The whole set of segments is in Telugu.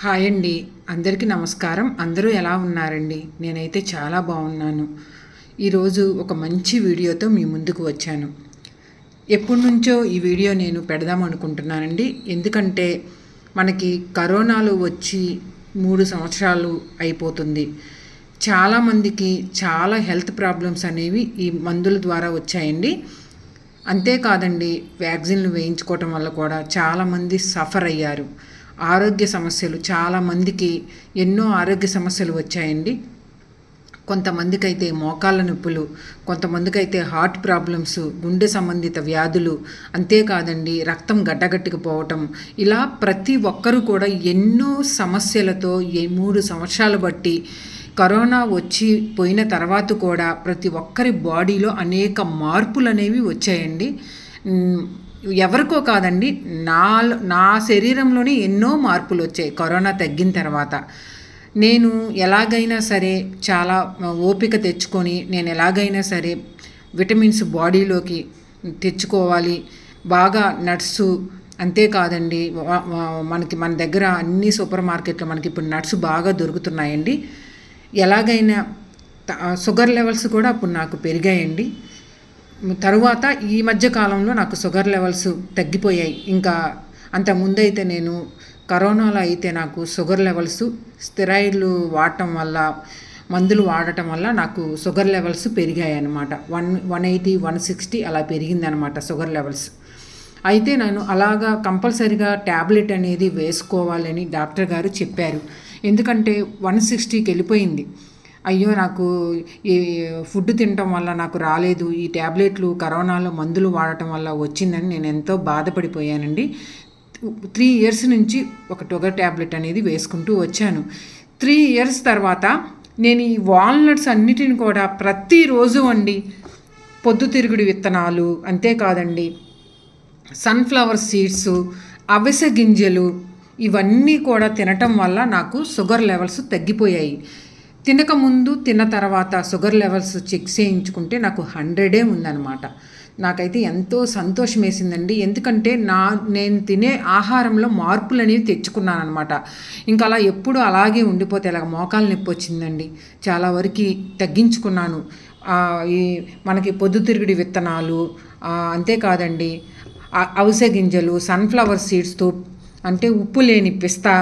హాయ్ అండి. అందరికీ నమస్కారం. అందరూ ఎలా ఉన్నారండి? నేనైతే చాలా బాగున్నాను. ఈరోజు ఒక మంచి వీడియోతో మీ ముందుకు వచ్చాను. ఎప్పటి నుంచో ఈ వీడియో నేను పెడదాం అనుకుంటున్నానండి. ఎందుకంటే మనకి కరోనాలు వచ్చి మూడు సంవత్సరాలు అయిపోతుంది. చాలామందికి చాలా హెల్త్ ప్రాబ్లమ్స్ అనేవి ఈ మందుల ద్వారా వచ్చాయండి. అంతేకాదండి వ్యాక్సిన్లు వేయించుకోవటం వల్ల కూడా చాలామంది సఫర్ అయ్యారు. ఆరోగ్య సమస్యలు చాలామందికి ఎన్నో ఆరోగ్య సమస్యలు వచ్చాయండి. కొంతమందికి అయితే మోకాళ్ళ నొప్పులు కొంతమందికి అయితే హార్ట్ ప్రాబ్లమ్స్ గుండె సంబంధిత వ్యాధులు అంతేకాదండి రక్తం గడ్డగట్టుకుపోవటం ఇలా ప్రతి ఒక్కరూ కూడా ఎన్నో సమస్యలతో ఈ మూడు సంవత్సరాలు బట్టి కరోనా వచ్చి పోయిన తర్వాత కూడా ప్రతి ఒక్కరి బాడీలో అనేక మార్పులు అనేవి వచ్చాయండి. ఎవరికో కాదండి నా నా శరీరంలోనే ఎన్నో మార్పులు వచ్చాయి కరోనా తగ్గిన తర్వాత. నేను ఎలాగైనా సరే చాలా ఓపిక తెచ్చుకొని నేను ఎలాగైనా సరే విటమిన్స్ బాడీలోకి తెచ్చుకోవాలి. బాగా నట్సు అంతేకాదండి మనకి మన దగ్గర అన్ని సూపర్ మార్కెట్లో మనకి ఇప్పుడు నట్స్ బాగా దొరుకుతున్నాయండి. ఎలాగైనా షుగర్ లెవెల్స్ కూడా అప్పుడు నాకు పెరిగాయండి. తరువాత ఈ మధ్య కాలంలో నాకు షుగర్ లెవెల్స్ తగ్గిపోయాయి. ఇంకా అంత ముందైతే నేను కరోనాలో అయితే నాకు షుగర్ లెవెల్స్ స్టెరాయిడ్లు వాడటం వల్ల మందులు వాడటం వల్ల నాకు షుగర్ లెవెల్స్ పెరిగాయి అనమాట one one eighty one sixty అలా పెరిగిందనమాట షుగర్ లెవెల్స్. అయితే నేను అలాగా కంపల్సరిగా ట్యాబ్లెట్ అనేది వేసుకోవాలని డాక్టర్ గారు చెప్పారు. ఎందుకంటే వన్ సిక్స్టీకి వెళ్ళిపోయింది. అయ్యో నాకు ఈ ఫుడ్ తినటం వల్ల నాకు రాలేదు. ఈ ట్యాబ్లెట్లు కరోనాలో మందులు వాడటం వల్ల వచ్చిందని నేను ఎంతో బాధపడిపోయానండి. త్రీ ఇయర్స్ నుంచి ఒక షుగర్ ట్యాబ్లెట్ అనేది వేసుకుంటూ వచ్చాను. త్రీ ఇయర్స్ తర్వాత నేను ఈ వాల్నట్స్ అన్నిటిని కూడా ప్రతిరోజు అండి పొద్దుతిరుగుడు విత్తనాలు అంతేకాదండి సన్ఫ్లవర్ సీడ్స్ అవిసె గింజలు ఇవన్నీ కూడా తినటం వల్ల నాకు షుగర్ లెవెల్స్ తగ్గిపోయాయి. తినకముందు తిన్న తర్వాత షుగర్ లెవెల్స్ చెక్ చేయించుకుంటే నాకు హండ్రెడే ఉందన్నమాట. నాకైతే ఎంతో సంతోషం వేసిందండి. ఎందుకంటే నా నేను తినే ఆహారంలో మార్పులు అనేవి తెచ్చుకున్నాను అనమాట ఇంకా అలా ఎప్పుడు అలాగే ఉండిపోతే ఇలాగ మోకాలు నొప్పి వచ్చిందండి. చాలా వరకు తగ్గించుకున్నాను. ఈ మనకి పొద్దుతిరుగుడి విత్తనాలు అంతేకాదండి అవసె అవిసె గింజలు సన్ఫ్లవర్ సీడ్స్తో అంటే ఉప్పు లేని పిస్తా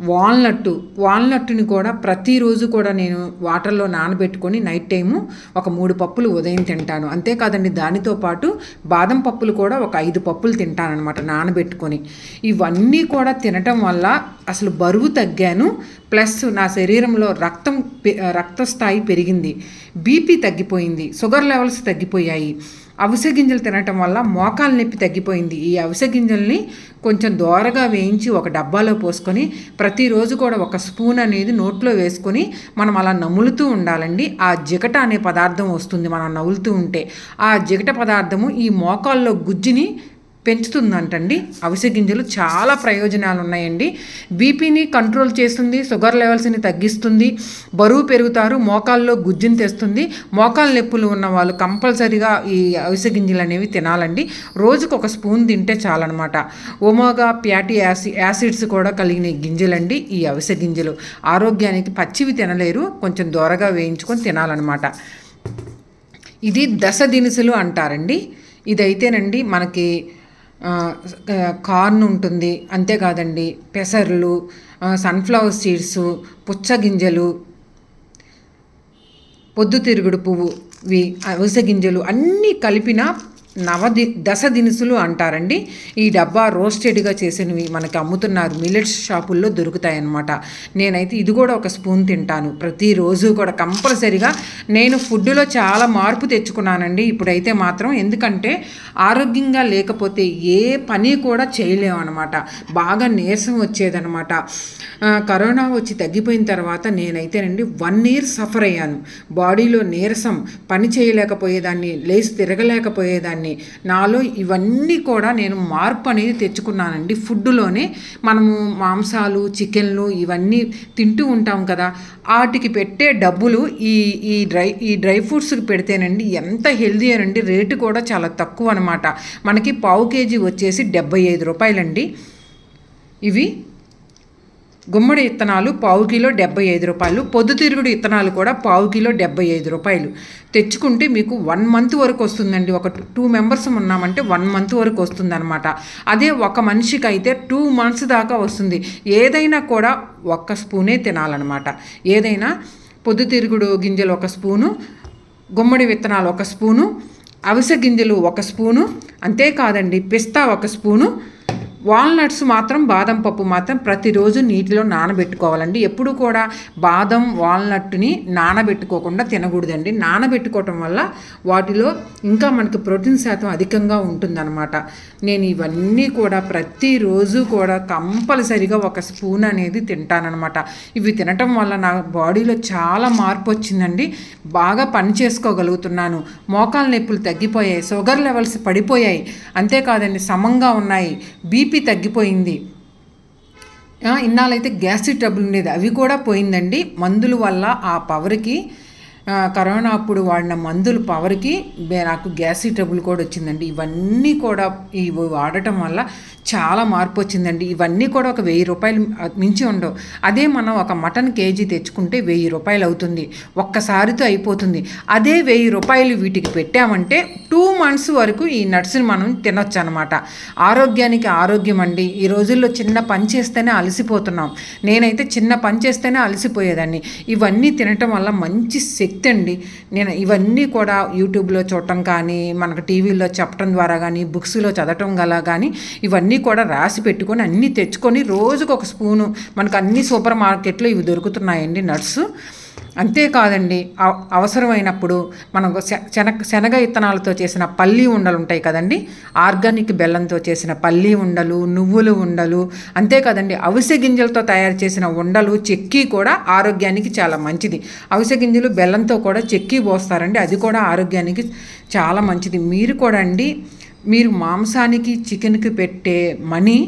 వాల్నట్టు వాల్నట్టుని కూడా ప్రతిరోజు కూడా నేను వాటర్లో నానబెట్టుకొని నైట్ టైము ఒక మూడు పప్పులు ఉదయం తింటాను. అంతేకాదండి దానితో పాటు బాదం పప్పులు కూడా ఒక ఐదు పప్పులు తింటానన్నమాట నానబెట్టుకొని. ఇవన్నీ కూడా తినటం వల్ల అసలు బరువు తగ్గాను ప్లస్ నా శరీరంలో రక్తం పె- రక్త స్థాయి పెరిగింది. బీపీ తగ్గిపోయింది షుగర్ లెవెల్స్ తగ్గిపోయాయి. అవిసె గింజలు తినటం వల్ల మోకాల నొప్పి తగ్గిపోయింది. ఈ అవిసె గింజల్ని కొంచెం దోరగా వేయించి ఒక డబ్బాలో పోసుకొని ప్రతిరోజు కూడా ఒక స్పూన్ అనేది నోట్లో వేసుకొని మనం అలా నములుతూ ఉండాలండి. ఆ జిగట అనే పదార్థం వస్తుంది మనం నవ్వులుతూ ఉంటే. ఆ జిగట పదార్థము ఈ మోకాల్లో గుజ్జుని పెంచుతుందంటండి. అవిసె గింజలు చాలా ప్రయోజనాలు ఉన్నాయండి బీపీని కంట్రోల్ చేస్తుంది షుగర్ లెవెల్స్ని తగ్గిస్తుంది బరువు పెరుగుతారు మోకాల్లో గుజ్జుని తెస్తుంది. మోకాలు నొప్పులు ఉన్న వాళ్ళు కంపల్సరిగా ఈ అవిసె గింజలు అనేవి తినాలండి. రోజుకు ఒక స్పూన్ తింటే చాలన్నమాట. ఒమోగా ప్యాటీ యాసి యాసిడ్స్ కూడా కలిగిన గింజలండి ఈ అవిసె గింజలు. ఆరోగ్యానికి పచ్చివి తినలేరు కొంచెం దూరగా వేయించుకొని తినాలన్నమాట. ఇది దశ దినుసులు అంటారండి. ఇదైతేనండి మనకి కార్న్ ఉంటుంది. అంతేకాదండి పెసర్లు సన్ఫ్లవర్ సీడ్స్ పుచ్చగింజలు పొద్దుతిరుగుడు పువ్వు వి అవిసె గింజలు అన్నీ కలిపిన నవది దశ దినుసులు అంటారండి. ఈ డబ్బా రోస్టెడ్గా చేసినవి మనకి అమ్ముతున్నారు. మిల్లెట్స్ షాపుల్లో దొరుకుతాయన్నమాట. నేనైతే ఇది కూడా ఒక స్పూన్ తింటాను. ప్రతిరోజు కూడా కంపల్సరిగా నేను ఫుడ్లో చాలా మార్పు తెచ్చుకున్నానండి. ఇప్పుడైతే మాత్రం ఎందుకంటే ఆరోగ్యంగా లేకపోతే ఏ పని కూడా చేయలేము అనమాట బాగా నీరసం వచ్చేదనమాట కరోనా వచ్చి తగ్గిపోయిన తర్వాత నేనైతేనండి వన్ ఇయర్ సఫర్ అయ్యాను. బాడీలో నీరసం పని చేయలేకపోయేదాన్ని లేచి తిరగలేకపోయేదాన్ని నాలో ఇవన్నీ కూడా నేను మార్పు అనేది తెచ్చుకున్నానండి. ఫుడ్లోనే మనము మాంసాలు చికెన్లు ఇవన్నీ తింటూ ఉంటాం కదా. వాటికి పెట్టే డబ్బులు ఈ ఈ డ్రై ఈ డ్రై ఫ్రూట్స్కి పెడితేనండి ఎంత హెల్దీ అనండి. రేటు కూడా చాలా తక్కువ అనమాట మనకి పావు కేజీ వచ్చేసి డెబ్బై ఐదు రూపాయలండి. ఇవి గుమ్మడి విత్తనాలు పావు కిలో డెబ్బై ఐదు రూపాయలు పొద్దుతిరుగుడు విత్తనాలు కూడా పావు కిలో డెబ్బై ఐదు రూపాయలు. తెచ్చుకుంటే మీకు వన్ మంత్ వరకు వస్తుందండి. ఒక టూ మెంబర్స్ ఉన్నామంటే వన్ మంత్ వరకు వస్తుందన్నమాట. అదే ఒక మనిషికి అయితే టూ మంత్స్ దాకా వస్తుంది. ఏదైనా కూడా ఒక్క స్పూనే తినాలన్నమాట. ఏదైనా పొద్దుతిరుగుడు గింజలు ఒక స్పూను గుమ్మడి విత్తనాలు ఒక స్పూను అవిసె గింజలు ఒక స్పూను అంతేకాదండి పిస్తా ఒక స్పూను వాల్నట్స్ మాత్రం బాదం పప్పు మాత్రం ప్రతిరోజు నీటిలో నానబెట్టుకోవాలండి. ఎప్పుడు కూడా బాదం వాల్నట్ని నానబెట్టుకోకుండా తినకూడదండి. నానబెట్టుకోవటం వల్ల వాటిలో ఇంకా మనకి ప్రోటీన్ శాతం అధికంగా ఉంటుందన్నమాట. నేను ఇవన్నీ కూడా ప్రతిరోజు కూడా కంపల్సరిగా ఒక స్పూన్ అనేది తింటానమాట ఇవి తినటం వల్ల నా బాడీలో చాలా మార్పు వచ్చిందండి. బాగా పని చేసుకోగలుగుతున్నాను. మోకాల నొప్పులు తగ్గిపోయాయి. షుగర్ లెవెల్స్ పడిపోయాయి. అంతేకాదండి సమంగా ఉన్నాయి. బీపీ బీపీ తగ్గిపోయింది. ఇన్నాళ్ళైతే గ్యాస్ట్రిక్ ట్రబుల్ ఉండేది. అవి కూడా పోయిందండి. మందుల వల్ల ఆ పవర్కి కరోనా అప్పుడు వాడిన మందులు పవర్కి నాకు గ్యాస్ ట్రబుల్ కూడా వచ్చిందండి. ఇవన్నీ కూడా ఇవి వాడటం వల్ల చాలా మార్పు వచ్చిందండి. ఇవన్నీ కూడా ఒక వెయ్యి రూపాయలు మించి ఉండవు. అదే మనం ఒక మటన్ కేజీ తెచ్చుకుంటే వెయ్యి రూపాయలు అవుతుంది. ఒక్కసారితో అయిపోతుంది. అదే వెయ్యి రూపాయలు వీటికి పెట్టామంటే టూ మంత్స్ వరకు ఈ నట్స్ని మనం తినొచ్చు అనమాట ఆరోగ్యానికి ఆరోగ్యం అండి. ఈ రోజుల్లో చిన్న పని చేస్తేనే అలసిపోతున్నాం. నేనైతే చిన్న పని చేస్తేనే అలసిపోయేదాన్ని. ఇవన్నీ తినటం వల్ల మంచి శక్తి శక్తి అండి నేను ఇవన్నీ కూడా యూట్యూబ్లో చూడటం కానీ మనకు టీవీలో చెప్పడం ద్వారా కానీ బుక్స్లో చదవటం గల కానీ ఇవన్నీ కూడా రాసి పెట్టుకొని అన్నీ తెచ్చుకొని రోజుకు ఒక స్పూను మనకు అన్ని సూపర్ మార్కెట్లో ఇవి దొరుకుతున్నాయండి నట్స్. అంతేకాదండి అవసరమైనప్పుడు మనకు శనగ శనగ ఇత్తనాలతో చేసిన పల్లీ ఉండలు ఉంటాయి కదండి ఆర్గానిక్ బెల్లంతో చేసిన పల్లీ ఉండలు నువ్వులు ఉండలు అంతేకాదండి అవిసె గింజలతో తయారు చేసిన ఉండలు చెక్కి కూడా ఆరోగ్యానికి చాలా మంచిది. అవిసె గింజలు బెల్లంతో కూడా చెక్కి పోస్తారండి అది కూడా ఆరోగ్యానికి చాలా మంచిది. మీరు కూడా అండి మీరు మాంసానికి చికెన్కి పెట్టే మనీ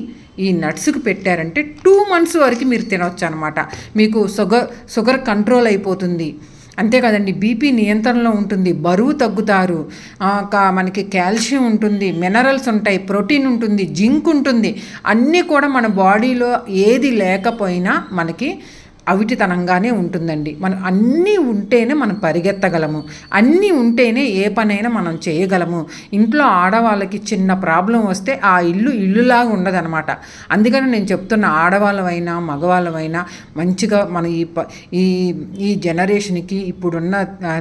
ఈ నట్స్కి పెట్టారంటే టూ మంత్స్ వరకు మీరు తినవచ్చు అనమాట మీకు షుగర్ షుగర్ కంట్రోల్ అయిపోతుంది. అంతేకాదండి బీపీ నియంత్రణలో ఉంటుంది బరువు తగ్గుతారు. మనకి కాల్షియం ఉంటుంది మినరల్స్ ఉంటాయి ప్రోటీన్ ఉంటుంది జింక్ ఉంటుంది. అన్నీ కూడా మన బాడీలో ఏది లేకపోయినా మనకి అవిటితనంగానే ఉంటుందండి. మనం అన్నీ ఉంటేనే మనం పరిగెత్తగలము. అన్నీ ఉంటేనే ఏ పనైనా మనం చేయగలము. ఇంట్లో ఆడవాళ్ళకి చిన్న ప్రాబ్లం వస్తే ఆ ఇల్లు ఇల్లులాగా ఉండదనమాట అందుకని నేను చెప్తున్న ఆడవాళ్ళమైనా మగవాళ్ళమైనా మంచిగా మన ఈ ఈ ఈ జనరేషన్కి ఇప్పుడున్న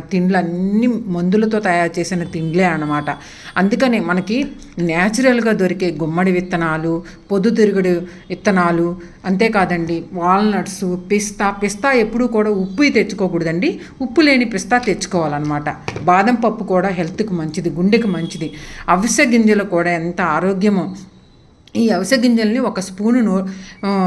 తిండ్లు అన్ని మందులతో తయారు చేసిన తిండ్లే అనమాట అందుకనే మనకి న్యాచురల్గా దొరికే గుమ్మడి విత్తనాలు పొద్దుతిరుగుడు విత్తనాలు అంతేకాదండి వాల్నట్స్ పిస్ పిస్తా ఎప్పుడూ కూడా ఉప్పు తెచ్చుకోకూడదండి. ఉప్పు లేని పిస్తా తెచ్చుకోవాలన్నమాట. బాదం పప్పు కూడా హెల్త్కి మంచిది గుండెకి మంచిది. అవిసె గింజలు కూడా ఎంత ఆరోగ్యమో. ఈ అవిసె గింజల్ని ఒక స్పూను నో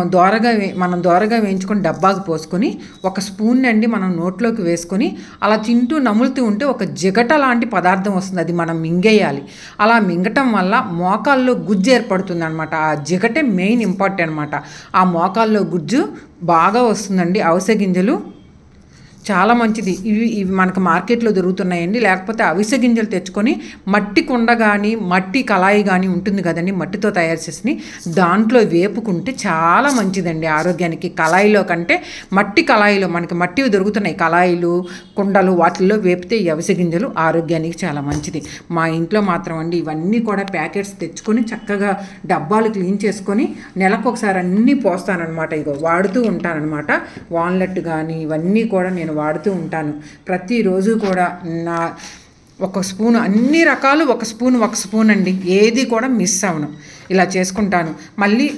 దోరగా వే మనం దోరగా వేయించుకొని డబ్బాకు పోసుకొని ఒక స్పూన్ అండి మనం నోట్లోకి వేసుకొని అలా తింటూ నములుతూ ఉంటే ఒక జిగట లాంటి పదార్థం వస్తుంది. అది మనం మింగేయాలి. అలా మింగటం వల్ల మోకాల్లో గుజ్జు ఏర్పడుతుంది అనమాట ఆ జిగటే మెయిన్ ఇంపార్టెంట్ అనమాట ఆ మోకాల్లో గుజ్జు బాగా వస్తుందండి. అవిసె గింజలు చాలా మంచిది. ఇవి ఇవి మనకు మార్కెట్లో దొరుకుతున్నాయండి. లేకపోతే అవిసె గింజలు తెచ్చుకొని మట్టి కుండ కానీ మట్టి కళాయి కానీ ఉంటుంది కదండి మట్టితో తయారు చేసి దాంట్లో వేపుకుంటే చాలా మంచిదండి ఆరోగ్యానికి. కళాయిలో కంటే మట్టి కళాయిలో మనకి మట్టివి దొరుకుతున్నాయి. కళాయిలు కుండలు వాటిల్లో వేపితే ఈ అవిసె గింజలు ఆరోగ్యానికి చాలా మంచిది. మా ఇంట్లో మాత్రం అండి ఇవన్నీ కూడా ప్యాకెట్స్ తెచ్చుకొని చక్కగా డబ్బాలు క్లీన్ చేసుకొని నెలకు ఒకసారి అన్నీ పోస్తానన్నమాట. ఇగో వాడుతూ ఉంటానన్నమాట. వాన్లెట్ కానీ ఇవన్నీ కూడా నేను వాడుతూ ఉంటాను. ప్రతిరోజు కూడా నా ఒక స్పూన్ అన్ని రకాలు ఒక స్పూన్ ఒక స్పూన్ అండి. ఏది కూడా మిస్ అవను ఇలా చేసుకుంటాను. మళ్ళీ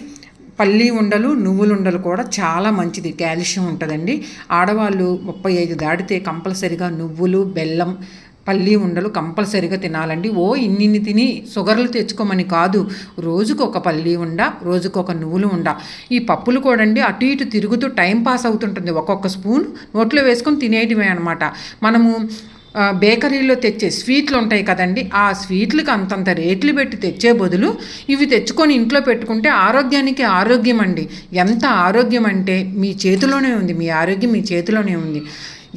పల్లి ఉండలు నువ్వులు ఉండలు కూడా చాలా మంచిది. కాల్షియం ఉంటుందండి. ఆడవాళ్ళు ముప్పై ఐదు దాటితే కంపల్సరిగా నువ్వులు బెల్లం పల్లి ఉండలు కంపల్సరీగా తినాలండి. ఓ ఇన్నిన్ని తిని షుగర్లు తెచ్చుకోమని కాదు. రోజుకు ఒక పల్లి ఉండ రోజుకు ఒక నువ్వులు ఉండ. ఈ పప్పులు కూడా అండి అటు ఇటు తిరుగుతూ టైం పాస్ అవుతుంటుంది. ఒక్కొక్క స్పూన్ నోట్లో వేసుకొని తినేయటమే అనమాట మనము బేకరీలో తెచ్చే స్వీట్లు ఉంటాయి కదండి. ఆ స్వీట్లకు అంతంత రేట్లు పెట్టి తెచ్చే బదులు ఇవి తెచ్చుకొని ఇంట్లో పెట్టుకుంటే ఆరోగ్యానికి ఆరోగ్యం అండి ఎంత ఆరోగ్యం అంటే మీ చేతిలోనే ఉంది. మీ ఆరోగ్యం మీ చేతిలోనే ఉంది.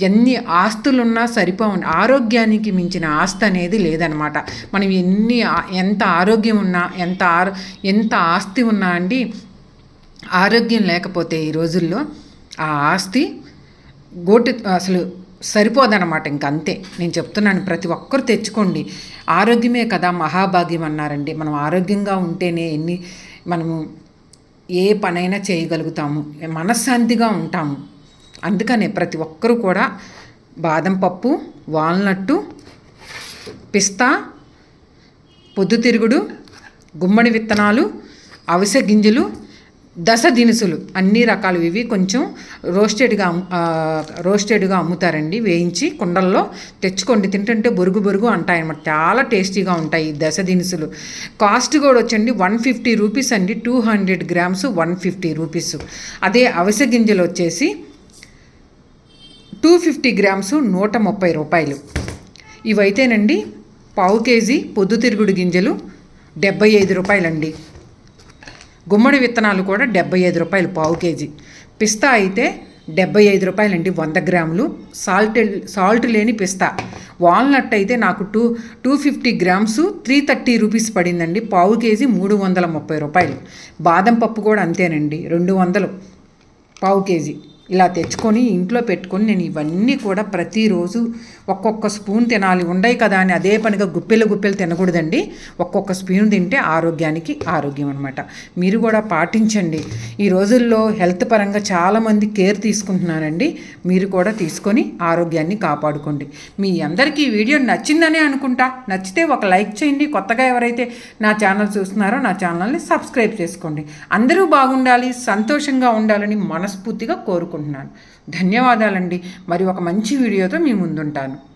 ఎన్ని ఆస్తులున్నా సరిపోవండి. ఆరోగ్యానికి మించిన ఆస్తి అనేది లేదనమాట. మనం ఎన్ని ఎంత ఆరోగ్యం ఉన్నా ఎంత ఆరో ఎంత ఆస్తి ఉన్నా అండి ఆరోగ్యం లేకపోతే ఈ రోజుల్లో ఆ ఆస్తి గోటి అసలు సరిపోదన్నమాట ఇంక అంతే. నేను చెప్తున్నాను ప్రతి ఒక్కరు తెచ్చుకోండి. ఆరోగ్యమే కదా మహాభాగ్యం అన్నారండి. మనం ఆరోగ్యంగా ఉంటేనే ఎన్ని మనము ఏ పనైనా చేయగలుగుతాము. మనశ్శాంతిగా ఉంటాము. అందుకనే ప్రతి ఒక్కరూ కూడా బాదం పప్పు వాల్నట్టు పిస్తా పొద్దుతిరుగుడు గుమ్మడి విత్తనాలు అవిసె గింజలు దశ దినుసులు అన్ని రకాలు ఇవి కొంచెం రోస్టెడ్గా రోస్టెడ్గా అమ్ముతారండి. వేయించి కుండల్లో తెచ్చుకోండి. తింటుంటే బొరుగు బొరుగు అంటాయన్నమాట. చాలా టేస్టీగా ఉంటాయి ఈ దశ దినుసులు. కాస్ట్ కూడా వచ్చండి. వన్ ఫిఫ్టీ రూపీస్ అండి. Two hundred grams one fifty rupees. అదే అవిసె గింజలు వచ్చేసి టూ ఫిఫ్టీ గ్రామ్స్ నూట ముప్పై రూపాయలు. ఇవైతేనండి పావు కేజీ పొద్దుతిరుగుడు గింజలు డెబ్బై ఐదు రూపాయలండి. గుమ్మడి విత్తనాలు కూడా డెబ్బై ఐదు రూపాయలు పావు కేజీ. పిస్తా అయితే డెబ్బై ఐదు రూపాయలండి వంద గ్రాములు. సాల్ట్ సాల్ట్ లేని పిస్తా. వాల్నట్ అయితే నాకు two two fifty grams three thirty rupees పడిందండి పావు కేజీ మూడు వందల ముప్పై రూపాయలు. బాదం పప్పు కూడా అంతేనండి రెండు వందలు పావు కేజీ. ఇలా తెచ్చుకొని ఇంట్లో పెట్టుకొని నేను ఇవన్నీ కూడా ప్రతిరోజు ఒక్కొక్క స్పూన్ తినాలి. ఉండయి కదా అని అదే పనిగా గుప్పెలు గుప్పెలు తినకూడదండి. ఒక్కొక్క స్పూన్ తింటే ఆరోగ్యానికి ఆరోగ్యం అనమాట మీరు కూడా పాటించండి. ఈ రోజుల్లో హెల్త్ పరంగా చాలామంది కేర్ తీసుకుంటున్నారండి. మీరు కూడా తీసుకొని ఆరోగ్యాన్ని కాపాడుకోండి. మీ అందరికీ ఈ వీడియో నచ్చిందనే అనుకుంటా. నచ్చితే ఒక లైక్ చేయండి. కొత్తగా ఎవరైతే నా ఛానల్ చూస్తున్నారో నా ఛానల్ని సబ్స్క్రైబ్ చేసుకోండి. అందరూ బాగుండాలి సంతోషంగా ఉండాలని మనస్ఫూర్తిగా కోరుకుంటున్నాను. ధన్యవాదాలండి. మరి ఒక మంచి వీడియోతో మీ ముందుంటాను.